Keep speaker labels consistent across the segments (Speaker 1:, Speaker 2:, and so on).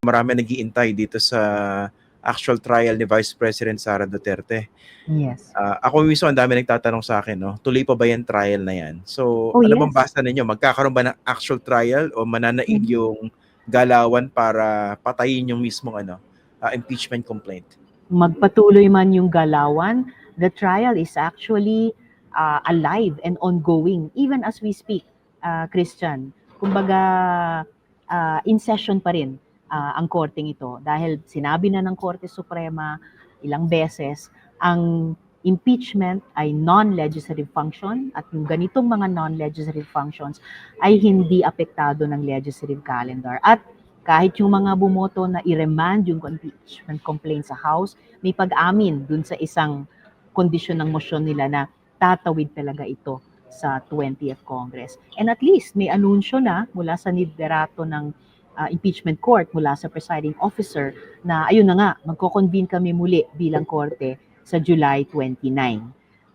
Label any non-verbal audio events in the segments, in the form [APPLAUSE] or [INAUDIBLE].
Speaker 1: marami nagiintay dito sa actual trial ni Vice President Sara Duterte.
Speaker 2: Yes.
Speaker 1: Ah, ako mismo ang dami nagtatanong sa akin, no? Tuloy pa ba yung trial na yan? So,
Speaker 2: Oh,
Speaker 1: ano
Speaker 2: yes.
Speaker 1: bang basta ninyo? Magkakaroon ba ng actual trial o mananaig
Speaker 2: Mhm.
Speaker 1: yung galawan para patayin yung mismong ano, ah, impeachment complaint?
Speaker 2: Magpatuloy man yung galawan, the trial is actually uh, alive and ongoing even as we speak, uh, Christian. Kumbaga, uh, in session pa rin uh, ang korteng ito dahil sinabi na ng Korte Suprema ilang beses ang impeachment ay non-legislative function at yung ganitong mga non-legislative functions ay hindi apektado ng legislative calendar. At kahit yung mga bumoto na i-remand yung impeachment complaint sa House, may pag-amin dun sa isang kondisyon ng motion nila na tatawid talaga ito sa 20th Congress. And at least may anunsyo na mula sa liderato ng uh, impeachment court, mula sa presiding officer, na ayun na nga, magko-convene kami muli bilang korte sa July 29.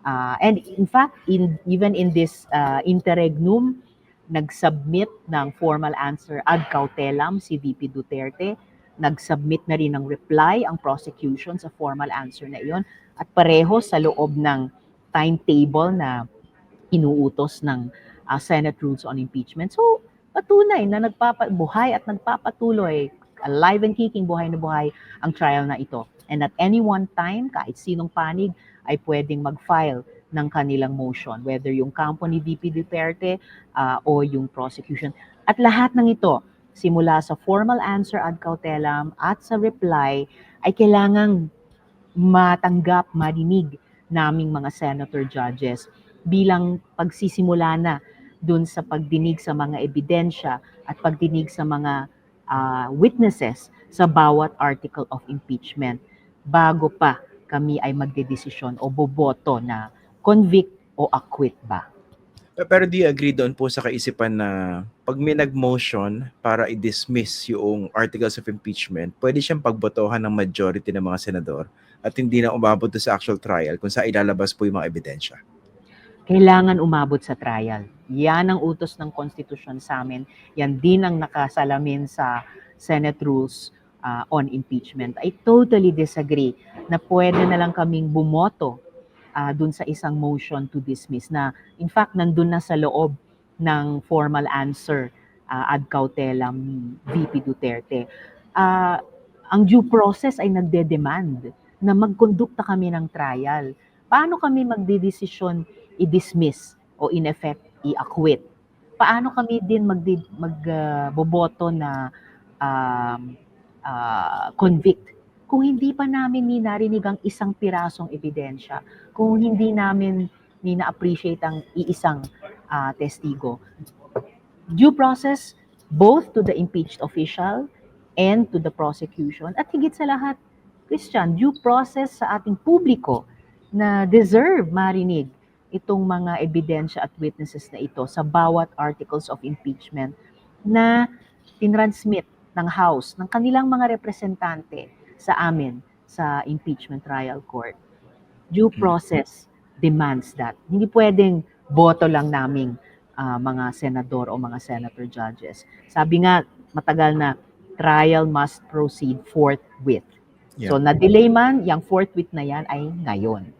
Speaker 2: Uh, and in fact, in, even in this uh, interregnum, nag-submit ng formal answer ad cautelam si VP Duterte. Nag-submit na rin ng reply ang prosecution sa formal answer na iyon at pareho sa loob ng timetable na inuutos ng uh, Senate Rules on Impeachment. So, patunay na nagpapabuhay at nagpapatuloy, alive and kicking, buhay na buhay ang trial na ito. And at any one time, kahit sinong panig ay pwedeng mag-file ng kanilang motion, whether yung kampo ni VP Duterte uh, o yung prosecution. At lahat ng ito, simula sa formal answer ad cautelam at sa reply, ay kailangang matanggap, marinig naming mga senator judges bilang pagsisimula na dun sa pagdinig sa mga ebidensya at pagdinig sa mga ah, witnesses sa bawat article of impeachment bago pa kami ay magdedesisyon o boboto na convict o acquit ba.
Speaker 1: Pe- Pero do you agree doon po sa kaisipan na pag may nag-motion para i-dismiss yung articles of impeachment, pwede siyang pagbotohan ng majority ng mga senador at hindi na umabot sa actual trial kung sa ilalabas po yung mga ebidensya.
Speaker 2: Kailangan umabot sa trial. Yan ang utos ng konstitusyon sa amin. Yan din ang nakasalamin sa Senate Rules uh, on Impeachment. I totally disagree na pwede na lang kaming bumoto uh, dun sa isang motion to dismiss na in fact nandun na sa loob ng formal answer uh, ad cautelam VP Duterte. Uh, ang due process ay nagde-demand na magkondukta kami ng trial. Paano kami magdidesisyon i-dismiss o in effect i-acquit? Paano kami din magboboto na um, ah, convict kung hindi pa namin ni narinig ang isang pirasong ebidensya, kung hindi namin ni na-appreciate ang iisang ah, testigo. Due process both to the impeached official and to the prosecution at higit sa lahat, Christian, due process sa ating publiko na deserve marinig itong mga ebidensya at witnesses na ito sa bawat articles of impeachment na tinransmit ng House, ng kanilang mga representante sa amin sa impeachment trial court. Due
Speaker 1: Hmm.
Speaker 2: process demands that. Hindi pwedeng boto lang naming ah, mga senador o mga senator judges. Sabi nga, matagal na, trial must proceed forthwith. So, na-delay man, yung forthwith na yan ay ngayon.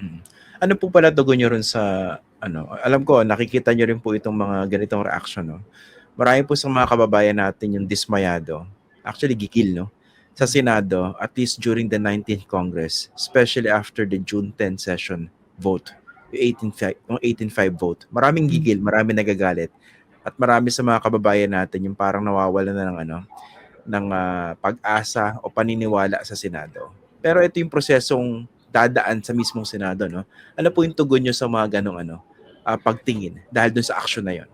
Speaker 1: Mm. Ano po pala tugon nyo rin sa, ano, alam ko, nakikita nyo rin po itong mga ganitong reaction, no? Marami po sa mga kababayan natin yung dismayado, actually gigil, no? Sa Senado, at least during the 19th Congress, especially after the June 10 session vote, yung 18.5 yung 18.5 vote. Maraming gigil, maraming nagagalit. At marami sa mga kababayan natin yung parang nawawala na ng ano, ng ah, pag-asa o paniniwala sa Senado. Pero ito yung prosesong dadaan sa mismong Senado, no? Ano po yung tugon nyo sa mga ganong ano, ah, pagtingin dahil dun sa action na yon?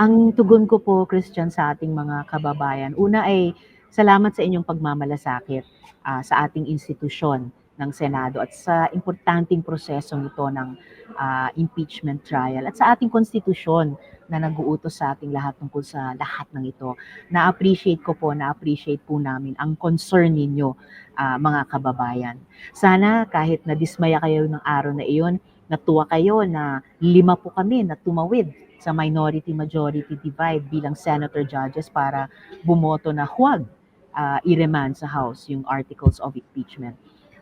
Speaker 2: Ang tugon ko po, Christian, sa ating mga kababayan, una ay salamat sa inyong pagmamalasakit ah, sa ating institusyon ng Senado at sa importanteng proseso nito ng ah, impeachment trial at sa ating konstitusyon na nag-uutos sa ating lahat tungkol sa lahat ng ito. Na-appreciate ko po, na-appreciate po namin ang concern ninyo, ah, mga kababayan. Sana kahit na dismaya kayo ng araw na iyon, natuwa kayo na lima po kami na tumawid sa minority-majority divide bilang senator judges para bumoto na huwag ah, i-remand sa House yung articles of impeachment.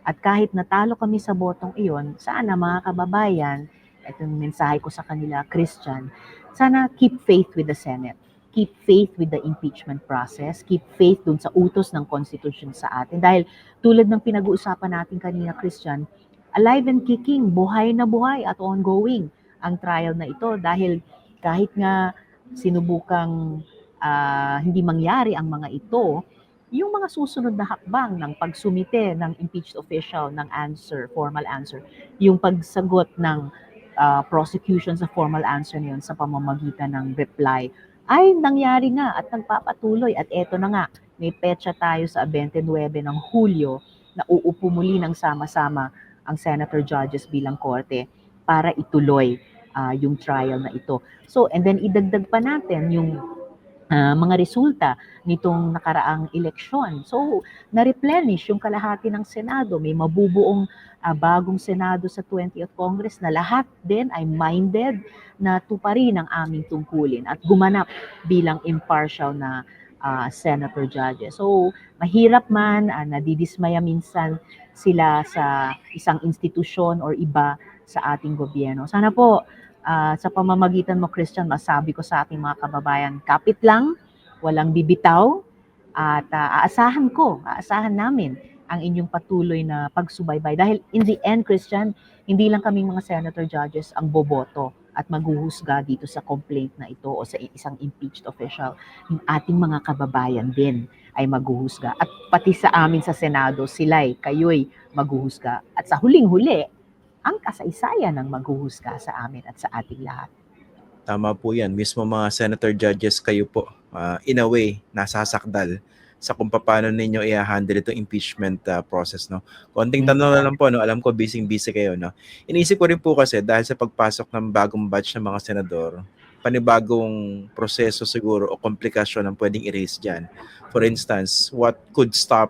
Speaker 2: At kahit natalo kami sa botong iyon, sana mga kababayan, itong mensahe ko sa kanila, Christian, sana keep faith with the Senate. Keep faith with the impeachment process. Keep faith dun sa utos ng Constitution sa atin. Dahil tulad ng pinag-uusapan natin kanina, Christian, alive and kicking, buhay na buhay at ongoing ang trial na ito. Dahil kahit nga sinubukang ah, hindi mangyari ang mga ito, yung mga susunod na hakbang ng pagsumite ng impeached official ng answer, formal answer, yung pagsagot ng ah, prosecution sa formal answer na yun sa pamamagitan ng reply, ay nangyari nga at nagpapatuloy. At eto na nga, may petsa tayo sa 29 ng Hulyo na uupo muli ng sama-sama ang senator judges bilang korte para ituloy ah, yung trial na ito. So, and then idagdag pa natin yung ah, mga resulta nitong nakaraang eleksyon. So, na-replenish yung kalahati ng Senado. May mabubuong ah, bagong Senado sa 20th Congress na lahat din ay minded na tuparin ang aming tungkulin at gumanap bilang impartial na ah, senator judges. So, mahirap man, ah, nadidismaya minsan sila sa isang institusyon or iba sa ating gobyerno. Sana po, ah, sa pamamagitan mo, Christian, masabi ko sa ating mga kababayan, kapit lang, walang bibitaw, at ah, aasahan ko, aasahan namin ang inyong patuloy na pagsubaybay. Dahil in the end, Christian, hindi lang kaming mga senator judges ang boboto at maghuhusga dito sa complaint na ito o sa isang impeached official. Yung ating mga kababayan din ay maghuhusga. At pati sa amin sa Senado, sila'y, kayo'y maghuhusga. At sa huling-huli, ang kasaysayan ng maghuhusga sa amin at sa ating lahat.
Speaker 1: Tama po yan. Mismo mga senator judges kayo po, ah, in a way, nasasakdal sa kung paano ninyo i-handle itong impeachment ah, process. No? Konting tanong na lang po, no? alam ko busy-busy kayo. No? Iniisip ko rin po kasi dahil sa pagpasok ng bagong batch ng mga senador, panibagong proseso siguro o komplikasyon ang pwedeng i-raise dyan. For instance, what could stop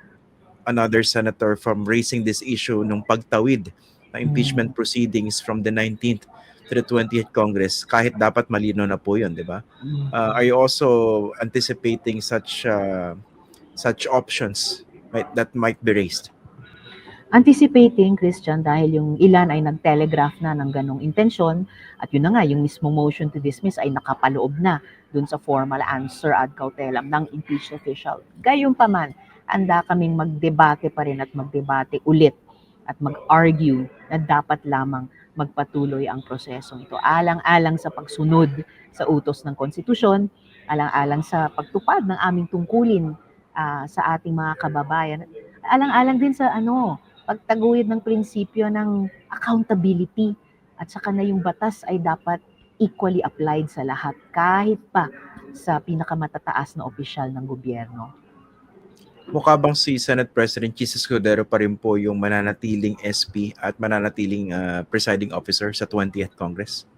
Speaker 1: another senator from raising this issue nung pagtawid ng impeachment proceedings from the 19th to the 20th Congress kahit dapat malino na po yun, di ba? Uh, are you also anticipating such uh, such options might, that might be raised?
Speaker 2: anticipating, Christian, dahil yung ilan ay nag-telegraph na ng ganong intensyon at yun na nga, yung mismo motion to dismiss ay nakapaloob na dun sa formal answer ad cautelam ng impeached official. Gayong pa man, anda kaming magdebate pa rin at magdebate ulit at mag-argue na dapat lamang magpatuloy ang prosesong ito. Alang-alang sa pagsunod sa utos ng konstitusyon, alang-alang sa pagtupad ng aming tungkulin ah, sa ating mga kababayan, alang-alang din sa ano, pagtaguyod ng prinsipyo ng accountability at saka na yung batas ay dapat equally applied sa lahat kahit pa sa pinakamatataas na opisyal ng gobyerno.
Speaker 1: Mukha bang si Senate President Jesus Cordero pa rin po yung mananatiling SP at mananatiling uh, presiding officer sa 20th Congress?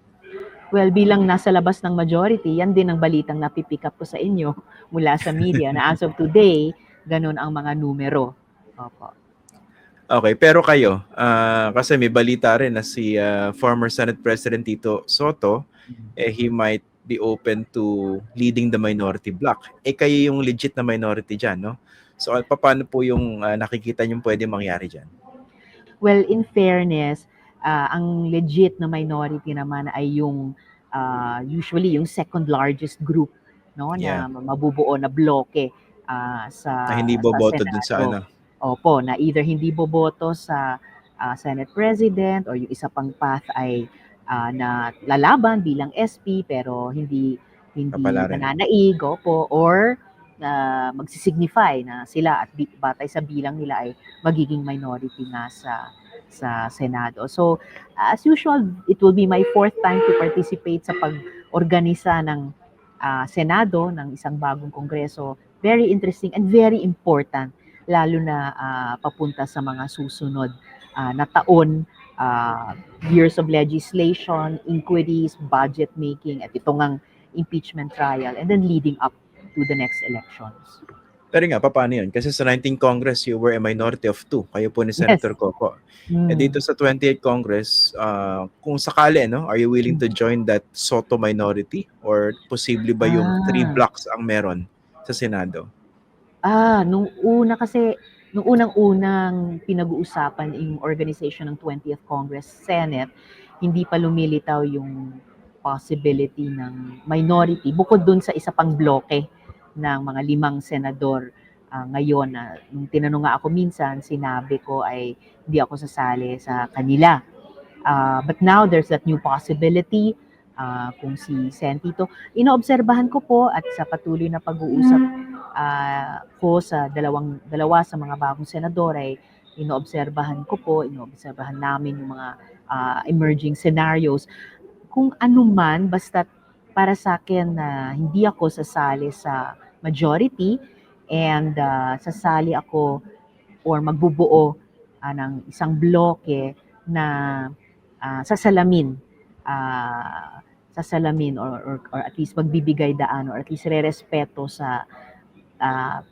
Speaker 2: Well, bilang nasa labas ng majority, yan din ang balitang napipick up ko sa inyo mula sa media na as of today, ganun ang mga numero. Opo.
Speaker 1: Okay, pero kayo, ah, kasi may balita rin na si ah, former Senate President Tito Soto, eh, he might be open to leading the minority bloc. Eh, kayo yung legit na minority dyan, no? So, paano po yung ah, nakikita nyo pwede mangyari dyan?
Speaker 2: Well, in fairness, ah, ang legit na minority naman ay yung ah, usually yung second largest group no
Speaker 1: Yeah.
Speaker 2: na mabubuo na bloke ah, sa
Speaker 1: Na hindi boboto dun sa ano?
Speaker 2: Opo, na either hindi boboto sa ah, Senate President or yung isa pang path ay ah, na lalaban bilang SP pero hindi hindi
Speaker 1: Kapalaran.
Speaker 2: nananaig, opo, or na magsisignify na sila at batay sa bilang nila ay magiging minority nga sa sa Senado. So, as usual, it will be my fourth time to participate sa pag-organisa ng ah, Senado ng isang bagong kongreso. Very interesting and very important lalo na ah, papunta sa mga susunod ah, na taon, ah, years of legislation, inquiries, budget making, at ito ngang impeachment trial, and then leading up to the next elections.
Speaker 1: Pero nga, paano yun? Kasi sa 19th Congress, you were a minority of two. Kayo po ni Senator Coco.
Speaker 2: Mm.
Speaker 1: Eh dito sa 28th Congress, ah, kung sakali, no, are you willing to join that Soto minority? Or posible ba yung
Speaker 2: Ah.
Speaker 1: three blocks ang meron sa Senado?
Speaker 2: Ah, nung una kasi, nung unang-unang pinag-uusapan yung organization ng 20th Congress Senate, hindi pa lumilitaw yung possibility ng minority bukod dun sa isa pang bloke ng mga limang senador ah, ngayon na nung tinanong nga ako minsan, sinabi ko ay hindi ako sasali sa kanila. Ah, but now there's that new possibility ah, kung si Sentito. Inoobserbahan ko po at sa patuloy na pag-uusap ah, ko sa dalawang dalawa sa mga bagong senador ay inoobserbahan ko po, inoobserbahan namin yung mga ah, emerging scenarios. Kung ano man, basta para sa akin na hindi ako sasali sa majority and ah, sasali ako or magbubuo ah, ng isang bloke na ah, sasalamin ah, sasalamin or, or, or at least magbibigay daan or at least re-respeto sa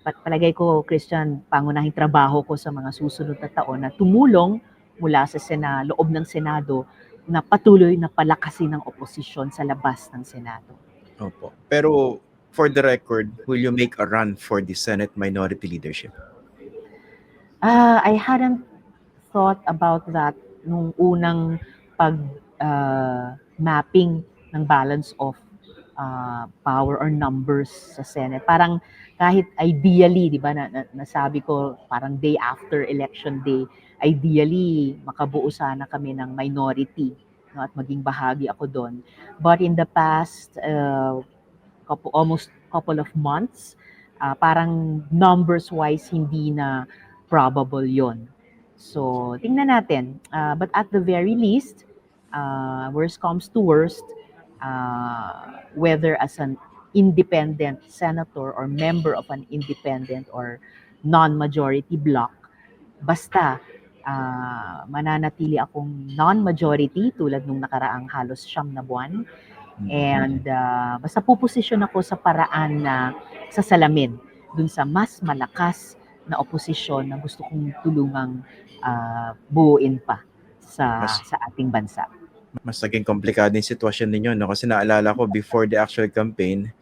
Speaker 2: pa- palagay ko Christian pangunahing trabaho ko sa mga susunod na taon na tumulong mula sa Sena, loob ng Senado na patuloy na palakasin ng oposisyon sa labas ng Senado.
Speaker 1: Opo. Pero for the record, will you make a run for the Senate minority leadership?
Speaker 2: Ah, I hadn't thought about that nung unang pag ah, mapping ng balance of ah, power or numbers sa Senate. Parang kahit ideally, 'di ba, na, na- nasabi ko parang day after election day, ideally makabuo sana kami ng minority no, at maging bahagi ako doon. But in the past uh, couple, almost couple of months, ah, parang numbers wise hindi na probable yon. So, tingnan natin. Ah, but at the very least, uh, worst comes to worst, uh, whether as an independent senator or member of an independent or non-majority bloc, basta ah, mananatili akong non-majority tulad nung nakaraang halos siyam na buwan. And ah, basta puposisyon ako sa paraan na sa salamin dun sa mas malakas na oposisyon na gusto kong tulungang ah, buuin pa sa
Speaker 1: Mas-
Speaker 2: sa ating bansa.
Speaker 1: Mas naging komplikado yung sitwasyon ninyo, no? Kasi naalala ko, before the actual campaign,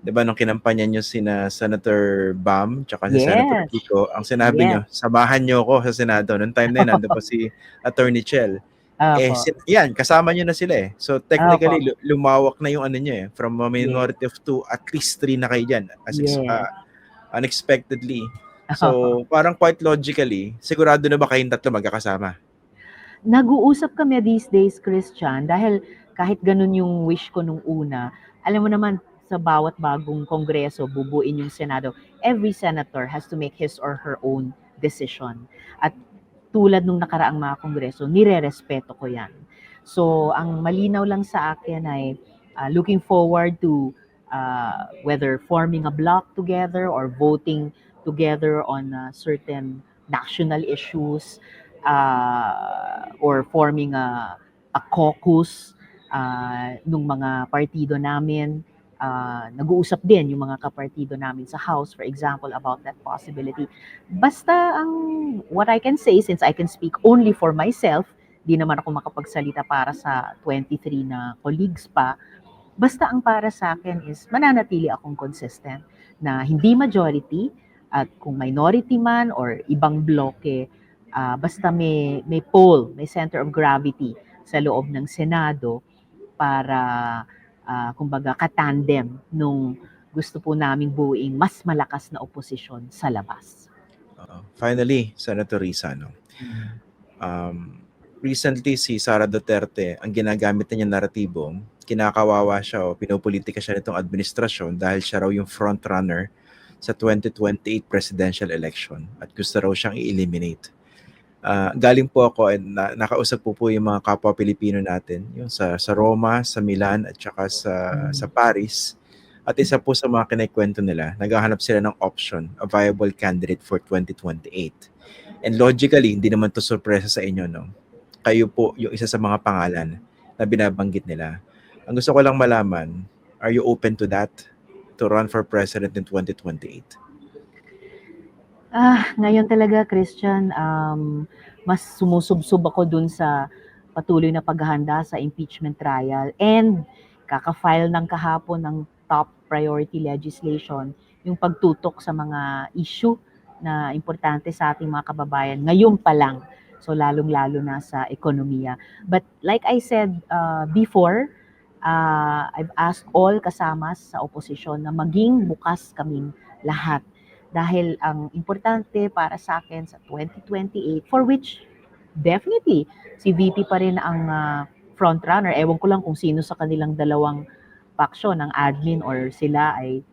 Speaker 1: di ba, nung kinampanya nyo sina Senator Bam, tsaka si
Speaker 2: Yes.
Speaker 1: Senator Kiko, ang sinabi
Speaker 2: Yes.
Speaker 1: nyo, samahan nyo ako sa Senado. Noong time na yun, nandun pa si [LAUGHS] Attorney Chell. Eh,
Speaker 2: Opo.
Speaker 1: sin- yan, kasama nyo na sila eh. So, technically, lu- lumawak na yung ano nyo eh. From a minority of two, at least three na kayo dyan. As
Speaker 2: Yes.
Speaker 1: ah, unexpectedly. So, [LAUGHS] parang quite logically, sigurado na ba kayong tatlo magkakasama?
Speaker 2: Nag-uusap kami these days, Christian, dahil kahit ganun yung wish ko nung una, alam mo naman, sa bawat bagong kongreso, bubuin yung Senado, every senator has to make his or her own decision. At tulad nung nakaraang mga kongreso, nire-respeto ko yan. So, ang malinaw lang sa akin ay uh, looking forward to uh, whether forming a bloc together or voting together on uh, certain national issues uh, or forming a, a caucus uh, nung mga partido namin. Uh, nag-uusap din yung mga kapartido namin sa House, for example, about that possibility. Basta ang what I can say, since I can speak only for myself, di naman ako makapagsalita para sa 23 na colleagues pa, basta ang para sa akin is mananatili akong consistent na hindi majority at kung minority man or ibang bloke, ah, basta may, may pole, may center of gravity sa loob ng Senado para ah, kumbaga katandem nung gusto po naming buuing mas malakas na oposisyon sa labas.
Speaker 1: Oo. finally, Senator Risa, no? um, recently si Sara Duterte, ang ginagamit na niya naratibo, kinakawawa siya o pinopolitika siya nitong administrasyon dahil siya raw yung front runner sa 2028 presidential election at gusto raw siyang i-eliminate. Ah, galing po ako and na, nakausap po po yung mga kapwa Pilipino natin, yung sa sa Roma, sa Milan at saka sa
Speaker 2: Mm.
Speaker 1: sa Paris. At isa po sa mga kinikwento nila, naghahanap sila ng option, a viable candidate for 2028. And logically, hindi naman to sorpresa sa inyo, no? Kayo po yung isa sa mga pangalan na binabanggit nila. Ang gusto ko lang malaman, are you open to that? To run for president in 2028?
Speaker 2: Ah, ngayon talaga Christian, um, mas sumusubsob ako dun sa patuloy na paghahanda sa impeachment trial and kaka-file ng kahapon ng top priority legislation, yung pagtutok sa mga issue na importante sa ating mga kababayan ngayon pa lang. So lalong-lalo na sa ekonomiya. But like I said uh, before, uh, I've asked all kasamas sa oposisyon na maging bukas kaming lahat dahil ang importante para sa akin sa 2028 for which definitely si VP pa rin ang ah, front runner. Ewan ko lang kung sino sa kanilang dalawang faction, ang admin or sila ay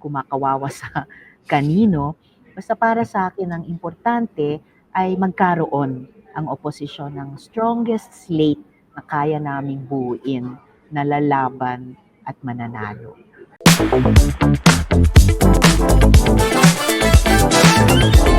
Speaker 2: kumakawawa sa [LAUGHS] kanino. Basta para sa akin ang importante ay magkaroon ang oposisyon ng strongest slate na kaya naming buuin, na lalaban at mananalo. Thank you.